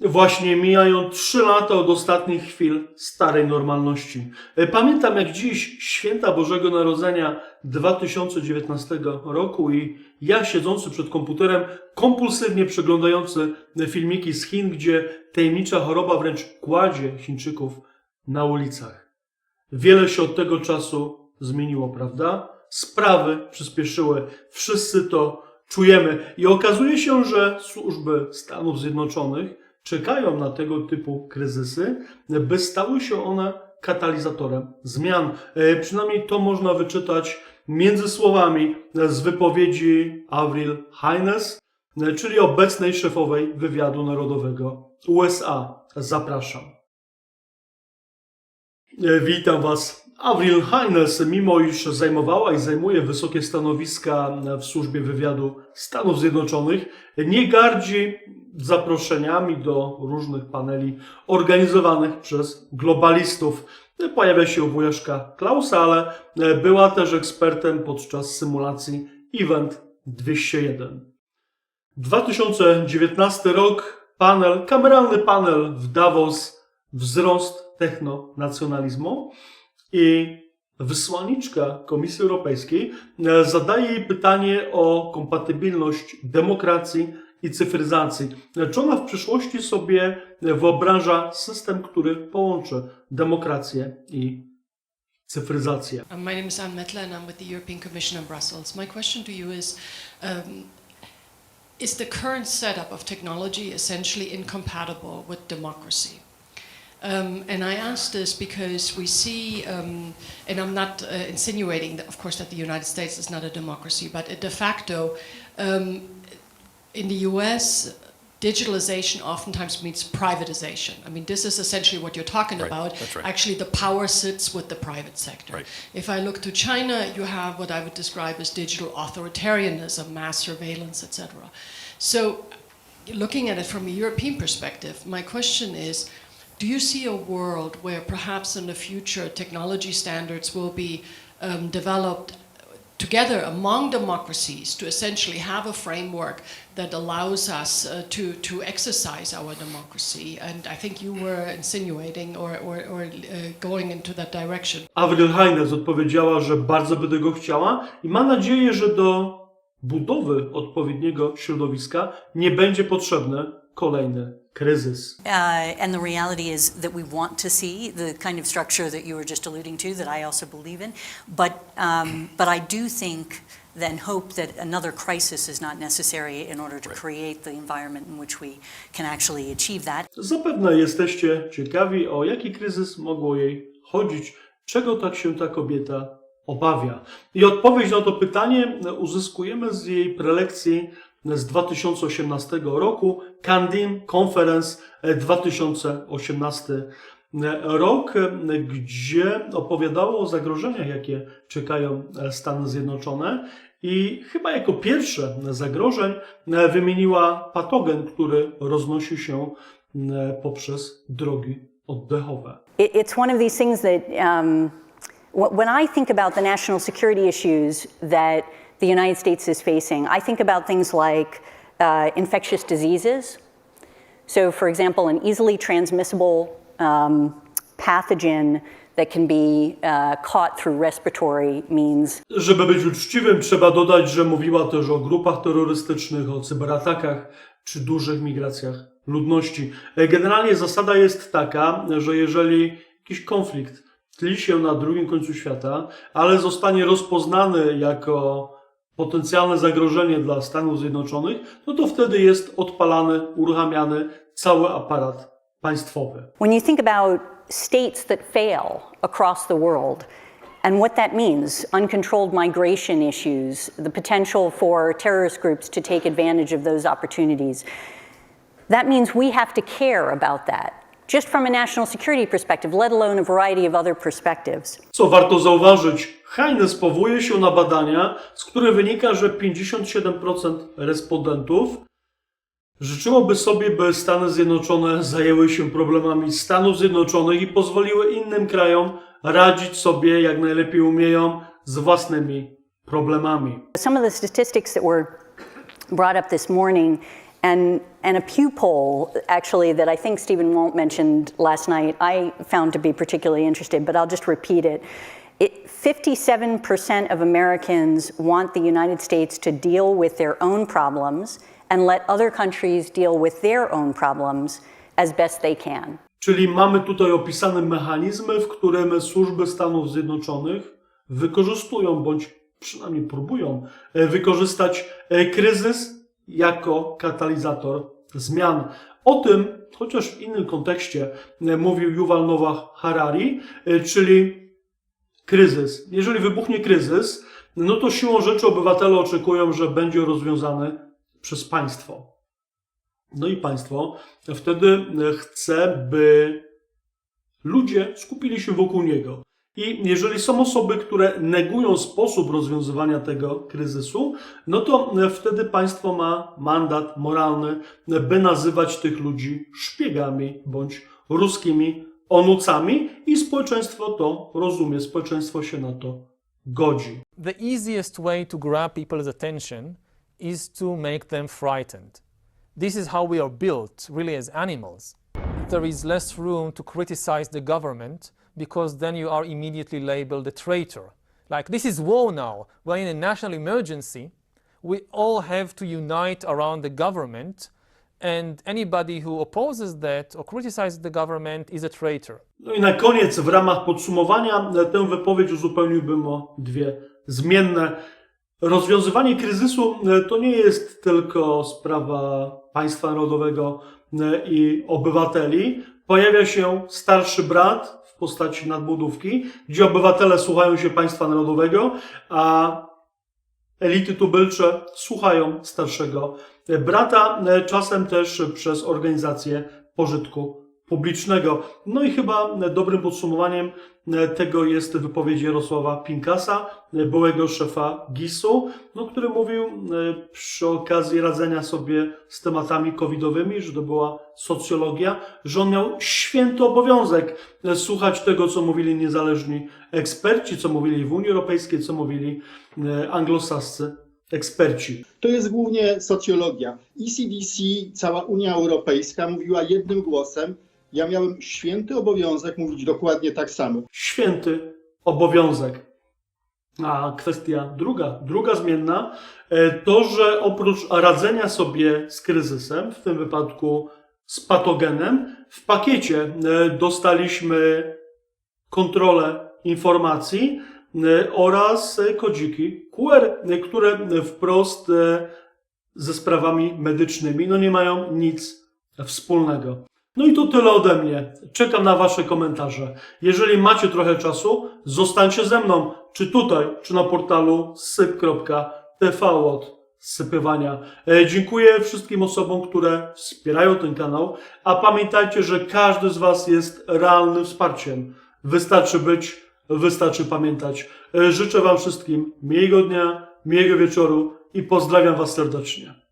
Właśnie mijają 3 lata od ostatnich chwil starej normalności. E, Pamiętam jak dziś święta Bożego Narodzenia 2019 roku i ja siedzący przed komputerem, kompulsywnie przeglądający filmiki z Chin, gdzie tajemnicza choroba wręcz kładzie Chińczyków na ulicach. Wiele się od tego czasu zmieniło, prawda? Sprawy przyspieszyły. Wszyscy to czujemy. I okazuje się, że służby Stanów Zjednoczonych czekają na tego typu kryzysy, by stały się one katalizatorem zmian. E, Przynajmniej to można wyczytać między słowami z wypowiedzi Avril Haines, e, czyli obecnej szefowej wywiadu narodowego USA. Zapraszam. E, Witam Was. Avril Haines, mimo iż zajmowała i zajmuje wysokie stanowiska w służbie wywiadu Stanów Zjednoczonych, nie gardzi zaproszeniami do różnych paneli organizowanych przez globalistów. Pojawia się wujaszka Klausa, ale była też ekspertem podczas symulacji Event 201. 2019 rok, panel, kameralny panel w Davos, wzrost technonacjonalizmu i wysłanniczka Komisji Europejskiej e, zadaje jej pytanie o kompatybilność demokracji i cyfryzacji. Czy ona w przyszłości sobie wyobraża system, który połączy demokrację i cyfryzację? Uh, My name is Anne Mettler, and I'm with the European Commission in Brussels. My question to you is um, Is the current setup of technology essentially incompatible with democracy? Um, and I ask this because we see, um, and I'm not uh, insinuating, that, of course, that the United States is not a democracy, but de facto, um, in the US, digitalization oftentimes means privatization. I mean, this is essentially what you're talking Right, about. right. Actually, the power sits with the private sector. Right. If I look to China, you have what I would describe as digital authoritarianism, mass surveillance, etc. So, looking at it from a European perspective, my question is do you see a world where perhaps in the future technology standards will be um, developed together among democracies to essentially have a framework that allows us uh, to, to exercise our democracy? And I think you were insinuating or, or, or uh, going into that direction. Avril Haines odpowiedziała, że bardzo by tego chciała i ma nadzieję, że do budowy odpowiedniego środowiska nie będzie potrzebny kolejny kryzys. Uh, and the reality is that we want to see the kind of structure that you were just alluding to, that I also believe in. But, um, but I do think then hope that another crisis is not necessary in order to create the environment in which we can actually achieve that. Zapewne jesteście ciekawi, o jaki kryzys mogło jej chodzić, czego tak się ta kobieta obawia. I odpowiedź na to pytanie uzyskujemy z jej prelekcji z 2018 roku, Candim Conference 2018 rok, gdzie opowiadało o zagrożeniach, jakie czekają Stany Zjednoczone. I chyba jako pierwsze zagrożeń wymieniła patogen, który roznosi się poprzez drogi oddechowe. It, it's one of these things that, um, wh- when I think about the national security issues that the United States is facing, I think about things like uh, infectious diseases. So, for example, an easily transmissible um, pathogen that can be uh, caught through respiratory means Żeby być uczciwym, trzeba dodać, że mówiła też o grupach terrorystycznych, o cyberatakach czy dużych migracjach ludności. E, Generalnie zasada jest taka, że jeżeli jakiś konflikt tli się na drugim końcu świata, ale zostanie rozpoznany jako potencjalne zagrożenie dla Stanów Zjednoczonych, no to wtedy jest odpalany, uruchamiany cały aparat państwowy. When you think about states that fail across the world and what that means, uncontrolled migration issues, the potential for terrorist groups to take advantage of those opportunities, that means we have to care about that, just from a national security perspective, let alone a variety of other perspectives. Co warto zauważyć, Heinz powołuje się na badania, z których wynika, że 57% respondentów życzyłoby sobie, by Stany Zjednoczone zajęły się problemami Stanów Zjednoczonych i pozwoliły innym krajom radzić sobie jak najlepiej umieją z własnymi problemami. Some of the statistics that were brought up this morning And, and a Pew poll, actually, that I think Stephen Walt mentioned last night, I found to be particularly interesting, but I'll just repeat it. it 57% of Americans want the United States to deal with their own problems and let other countries deal with their own problems as best they can. Czyli mamy tutaj opisane mechanizmy, w którym służby Stanów Zjednoczonych wykorzystują bądź przynajmniej próbują e, wykorzystać e, kryzys jako katalizator zmian. O tym, chociaż w innym kontekście, e, mówił Yuval Noah Harari, e, czyli kryzys. Jeżeli wybuchnie kryzys, no to siłą rzeczy obywatele oczekują, że będzie rozwiązany przez państwo. No i państwo wtedy chce, by ludzie skupili się wokół niego. I jeżeli są osoby, które negują sposób rozwiązywania tego kryzysu, no to wtedy państwo ma mandat moralny, by nazywać tych ludzi szpiegami bądź ruskimi onucami i społeczeństwo to rozumie, społeczeństwo się na to godzi. The easiest way to grab people's attention is to make them frightened. This is how we are built, really, as animals. There is less room to criticize the government because then you are immediately labeled a traitor. Like, this is war now. We're in a national emergency. We all have to unite around the government, and anybody who opposes that or criticizes the government is a traitor. No i na koniec, w ramach podsumowania, tę wypowiedź uzupełniłbym o dwie zmienne. Rozwiązywanie kryzysu to nie jest tylko sprawa państwa narodowego i obywateli. Pojawia się starszy brat w postaci nadbudówki, gdzie obywatele słuchają się państwa narodowego, a elity tubylcze słuchają starszego brata, e, czasem też przez organizacje pożytku publicznego. No i chyba dobrym podsumowaniem tego jest wypowiedź Jarosława Pinkasa, byłego szefa GIS-u, no, który mówił e, przy okazji radzenia sobie z tematami covidowymi, że to była socjologia, że on miał święty obowiązek e, słuchać tego, co mówili niezależni eksperci, co mówili w Unii Europejskiej, co mówili e, anglosascy eksperci. To jest głównie socjologia. ECDC, cała Unia Europejska mówiła jednym głosem. Ja miałem święty obowiązek mówić dokładnie tak samo. święty obowiązek. A kwestia druga, druga zmienna, e, to, że oprócz radzenia sobie z kryzysem, w tym wypadku z patogenem, w pakiecie e, dostaliśmy kontrolę informacji e, oraz kodziki QR, które wprost ze sprawami medycznymi no nie mają nic wspólnego. No i to tyle ode mnie. Czekam na Wasze komentarze. Jeżeli macie trochę czasu, zostańcie ze mną, czy tutaj, czy na portalu syp.tv od sypywania. E, Dziękuję wszystkim osobom, które wspierają ten kanał, a pamiętajcie, że każdy z Was jest realnym wsparciem. Wystarczy być, wystarczy pamiętać. E, Życzę Wam wszystkim miłego dnia, miłego wieczoru i pozdrawiam Was serdecznie.